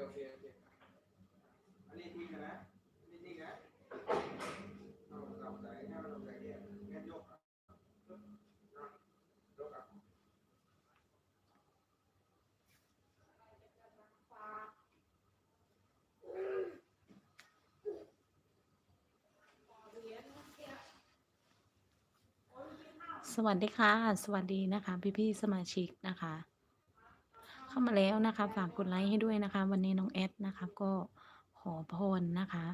โอเคโอเคอันนี้ทิ้งนะ นี่ทิ้งนะเอาลำใจให้มันลำใเนี่ยแยกสวัสดีค่ะ สวัสดีนะคะ พี่พี่สมาชิกนะคะ เข้ามาแล้วนะคะ ฝากกดไลค์ให้ด้วยนะคะ วันนี้น้องแอดนะคะ ก็ขอพรนะคะ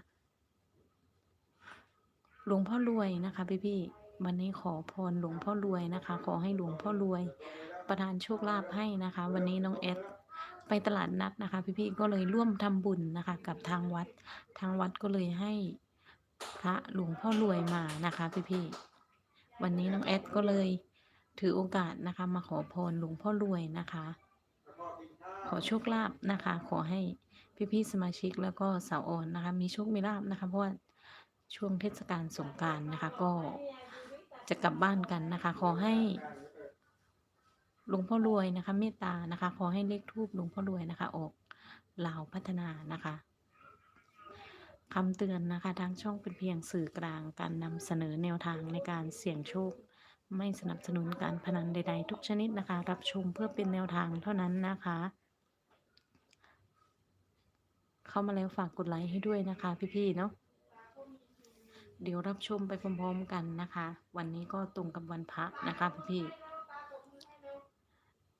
หลวงพ่อรวยนะคะพี่ๆวันนี้ขอพรหลวงพ่อรวยนะคะ ขอให้หลวงพ่อรวย ประทานโชคลาภให้นะคะ วันนี้น้องแอดไปตลาดนัดนะคะ พี่ๆก็เลยร่วมทำบุญนะคะ กับทางวัด ทางวัดก็เลยให้พระหลวงพ่อรวยมานะคะพี่ๆวันนี้น้องแอดก็เลยถือโอกาสนะคะ มาขอพรหลวงพ่อรวยนะคะ ขอโชคลาภนะคะ ขอให้พี่ๆสมาชิกแล้วก็สาวอ่อนนะคะ มีโชคมีลาภนะคะ เพราะว่าช่วงเทศกาลสงการนะคะ ก็จะกลับบ้านกันนะคะ ขอให้หลวงพ่อรวยนะคะ เมตตานะคะ ขอให้เลขทูบหลวงพ่อรวยนะคะ ออกลาวพัฒนานะคะคำเตือนนะคะทางช่องเป็นเพียงสื่อกลางการนำเสนอแนวทางในการเสี่ยงโชค ไม่สนับสนุนการพนันใด ๆ ทุกชนิดนะคะ รับชมเพื่อเป็นแนวทางเท่านั้นนะคะ เข้ามาแล้วฝากกดไลค์ให้ด้วยนะคะ พี่ๆเนาะเดี๋ยวรับชมไปพร้อมๆกันนะคะ วันนี้ก็ตรงกับวันพระนะคะพี่ๆ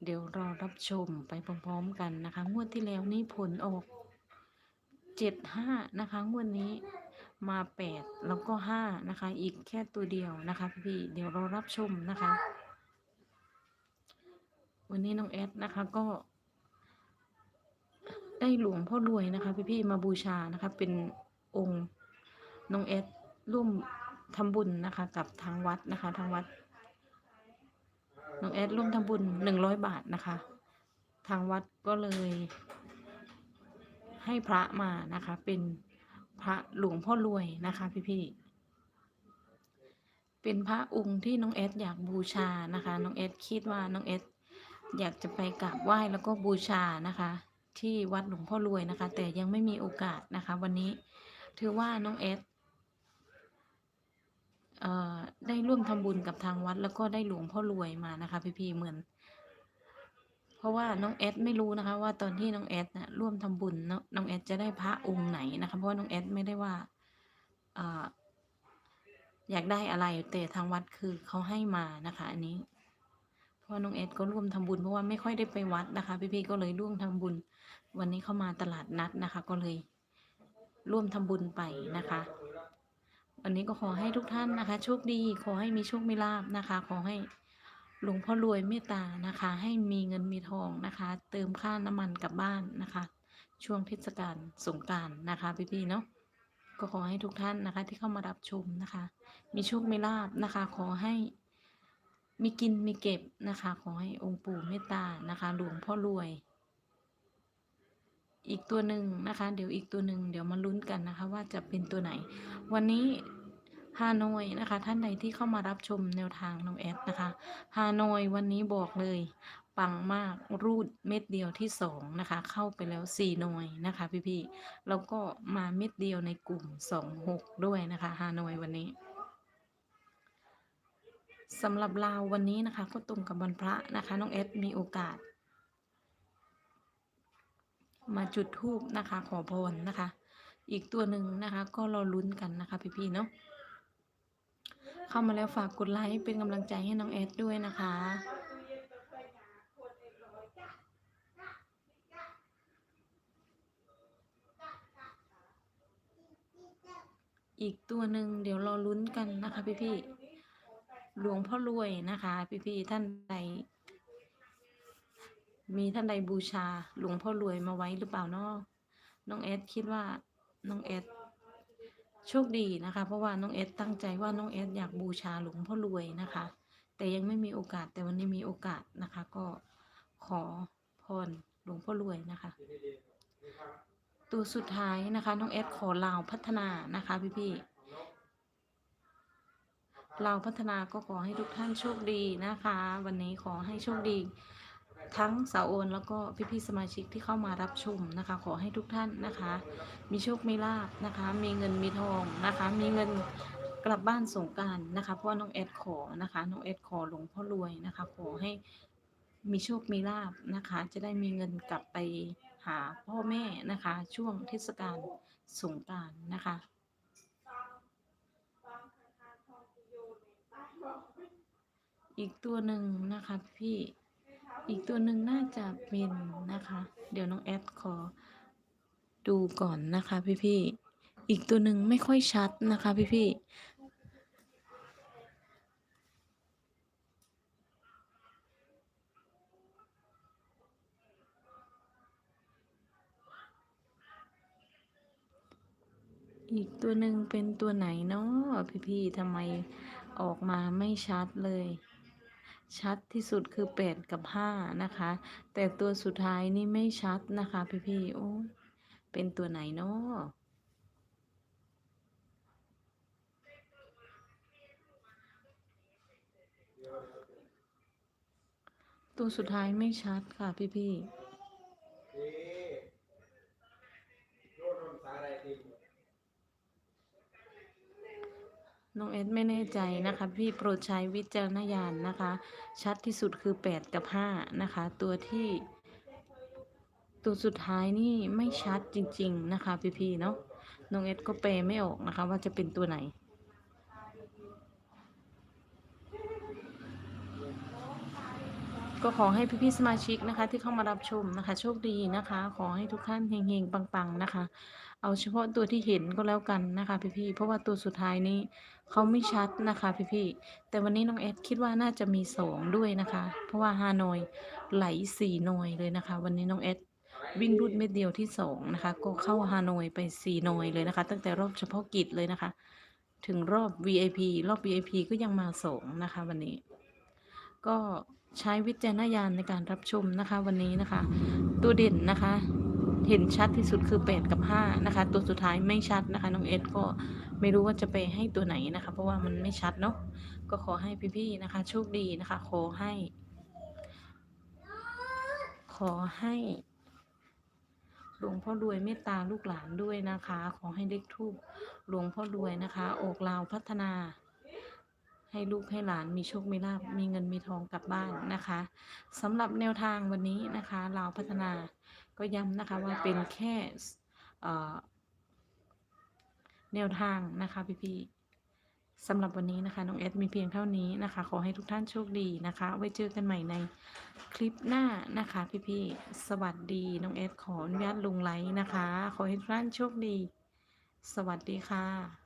เดี๋ยวรอรับชมไปพร้อมๆกันนะคะ งวดที่แล้วนี่ผลออกเจ็ดห้านะคะ งวดนี้มาแปดแล้วก็ห้านะคะ อีกแค่ตัวเดียวนะคะ พี่ๆเดี๋ยวรอรับชมนะคะ วันนี้น้องแอดนะคะก็ ได้หลวงพ่อรวยนะคะพี่ๆมาบูชานะคะ เป็นองค์น้องแอดร่วมทำบุญนะคะ กับทางวัดนะคะ ทางวัดน้องแอดร่วมทำบุญหนึ่งร้อยบาทนะคะ ทางวัดก็เลย ให้พระมานะคะ เป็นพระหลวงพ่อรวยนะคะ พี่ๆเป็นพระองค์ที่น้องแอดอยากบูชานะคะ น้องแอดคิดว่าน้องแอดอยากจะไปกราบไหว้แล้วก็บูชานะคะ ที่วัดหลวงพ่อรวยนะคะ แต่ยังไม่มีโอกาสนะคะ วันนี้ถือว่าน้องเอสเอ่อได้ร่วมทำบุญกับทางวัด แล้วก็ได้หลวงพ่อรวยมานะคะ พี่ๆเหมือน เพราะว่าน้องเอสไม่รู้นะคะ ว่าตอนที่น้องเอสนะร่วมทำบุญน้องน้องเอสจะได้พระองค์ไหนนะคะ เพราะว่าน้องเอสไม่ได้ว่าเอ่ออยากได้อะไรแต่ทางวัดคือเขาให้มานะคะ อันนี้ ราะว่าน้องเอสก็ร่วมทำบุญเพราะว่าไม่ค่อยได้ไปวัดนะคะ พี่ๆก็เลยร่วมทำบุญ วันนี้เข้ามาตลาดนัดนะคะ ก็เลยร่วมทำบุญไปนะคะ วันนี้ก็ขอให้ทุกท่านนะคะ โชคดีขอให้มีโชคมีลาบนะคะ ขอให้หลวงพ่อรวยเมตตานะคะ ให้มีเงินมีทองนะคะ เติมค่าน้ำมันกลับบ้านนะคะ ช่วงเทศกาลสงการนะคะ พี่ๆเนาะก็ขอให้ทุกท่านนะคะที่เข้ามารับชมนะคะ มีโชคมีลาบนะคะ ขอให้ มีกินมีเก็บนะคะ ขอให้องค์ปู่เมตตานะคะ หลวงพ่อรวย อีกตัวหนึ่งนะคะ เดี๋ยวอีกตัวหนึ่งเดี๋ยวมาลุ้นกันนะคะ ว่าจะเป็นตัวไหน วันนี้ฮานอยนะคะ ท่านใดที่เข้ามารับชมแนวทางน้องแอดนะคะฮานอยวันนี้บอกเลย ปังมากรูดเม็ดเดียวที่สองนะคะ เข้าไปแล้วสี่หน่วยนะคะพี่ๆแล้วก็มาเม็ดเดียวในกลุ่มสองหกด้วยนะคะฮานอยวันนี้ สำหรับลาวันนี้นะคะ ก็ตรงกับวันพระนะคะ น้องแอดมีโอกาส มาจุดธูปนะคะ ขอพรนะคะ อีกตัวหนึ่งนะคะ ก็รอลุ้นกันนะคะ พี่ๆเนาะเข้ามาแล้วฝากกดไลค์เป็นกำลังใจให้น้องแอดด้วยนะคะอีกตัวหนึ่งเดี๋ยวรอลุ้นกันนะคะพี่ๆ หลวงพ่อรวยนะคะ พี่ๆท่านใด มีท่านใดบูชา หลวงพ่อรวยมาไว้หรือเปล่าเนาะน้องเอสคิดว่าน้องเอสโชคดีนะคะ เพราะว่าน้องเอสตั้งใจว่าน้องเอสอยากบูชาหลวงพ่อรวยนะคะ แต่ยังไม่มีโอกาสแต่วันนี้มีโอกาสนะคะ ก็ขอพรหลวงพ่อรวยนะคะ ตัวสุดท้ายนะคะ น้องเอสขอลาวพัฒนานะคะ พี่ๆ เราพัฒนาก็ขอให้ทุกท่านโชคดีนะคะ วันนี้ขอให้โชคดี ทั้งสาวโอนแล้วก็พี่ๆสมาชิกที่เข้ามารับชมนะคะ ขอให้ทุกท่านนะคะ มีโชคมีลาบนะคะ มีเงินมีทองนะคะ มีเงินกลับบ้านสงการนะคะเพราะน้องเอ็ดขอนะคะน้องเอ็ดขอหลวงพ่อรวยนะคะ ขอให้มีโชคมีลาบนะคะ จะได้มีเงินกลับไปหาพ่อแม่นะคะ ช่วงเทศกาลสงการนะคะ อีกตัวหนึ่งนะคะพี่ อีกตัวหนึ่งน่าจะเป็นนะคะ เดี๋ยวน้องแอดขอดูก่อนนะคะพี่พี่ๆอีกตัวหนึ่งไม่ค่อยชัดนะคะพี่พี่ๆอีกตัวหนึ่งเป็นตัวไหนเนาะพี่ๆทำไมออกมาไม่ชัดเลย ชัดที่สุดคือแปดกับห้านะคะ แต่ตัวสุดท้ายนี่ไม่ชัดนะคะ พี่ๆโอ้ยเป็นตัวไหนเนาะตัวสุดท้ายไม่ชัดค่ะพี่ๆ น้องเอสไม่แน่ใจนะคะ พี่โปรดใช้วิจารณญาณนะคะ ชัดที่สุดคือ 8 กับ 5 นะคะ ตัวที่ ตัวสุดท้ายนี่ไม่ชัดจริง ๆ นะคะพี่ๆเนาะน้องเอสก็แปลไม่ออกนะคะ ว่าจะเป็นตัวไหน ก็ขอให้พี่ๆสมาชิกนะคะ ที่เข้ามารับชมนะคะ โชคดีนะคะ ขอให้ทุกท่านเฮงๆปังๆนะคะ เอาเฉพาะตัวที่เห็นก็แล้วกันนะคะพี่ๆเพราะว่าตัวสุดท้ายนี้เขาไม่ชัดนะคะพี่ๆแต่วันนี้น้องแอดคิดว่าน่าจะมีสองด้วยนะคะ เพราะว่าฮานอยไหลสี่หน่อยเลยนะคะ วันนี้น้องแอดวิ่งรุดเม็ดเดียวที่สองนะคะ ก็เข้าฮานอยไปสี่หน่อยเลยนะคะ ตั้งแต่รอบเฉพาะกิจเลยนะคะ ถึงรอบ VIP รอบ VIP ก็ยังมาสองนะคะ วันนี้ ก็ใช้วิจารณญาณในการรับชมนะคะ วันนี้นะคะ ตัวเด่นนะคะ เห็นชัดที่สุดคือ 8 กับ 5 นะคะ ตัวสุดท้ายไม่ชัดนะคะ น้องเอสก็ไม่รู้ว่าจะไปให้ตัวไหนนะคะ เพราะว่ามันไม่ชัดเนาะก็ขอให้พี่ๆนะคะ โชคดีนะคะ ขอให้ ขอให้หลวงพ่อรวยเมตตาลูกหลานด้วยนะคะ ขอให้เลขทูบหลวงพ่อรวยนะคะ ออกลาวพัฒนา ให้ลูกให้หลานมีโชค มีลาภมีเงินมีทองกลับบ้านนะคะสำหรับแนวทางวันนี้นะคะลาพัฒนาก็ย้ำนะคะว่าเป็นแค่แนวทางนะคะพี่ๆสำหรับวันนี้นะคะน้องแอดมีเพียงเท่านี้นะคะ ขอให้ทุกท่านโชคดีนะคะ ไว้เจอกันใหม่ในคลิปหน้านะคะพี่ๆสวัสดีน้องแอดขออนุญาตลงไลน์นะคะ ขอให้ทุกท่านโชคดี สวัสดีค่ะ